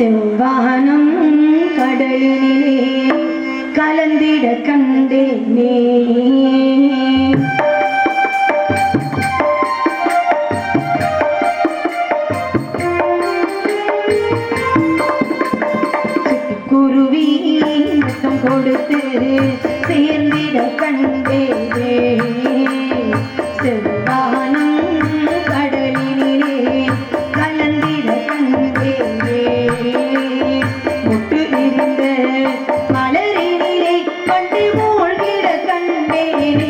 செவ்வானம் கடலினிலே கலந்திட கண்டேனே குருவி கொடுத்து மலரினிலே கண்டு மூழ்கிட கண்டேனே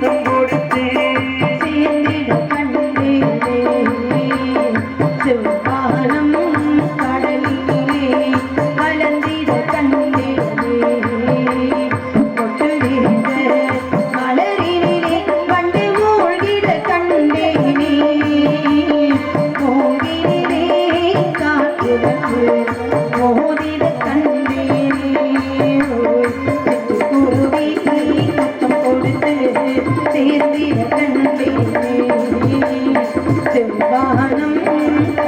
thank Música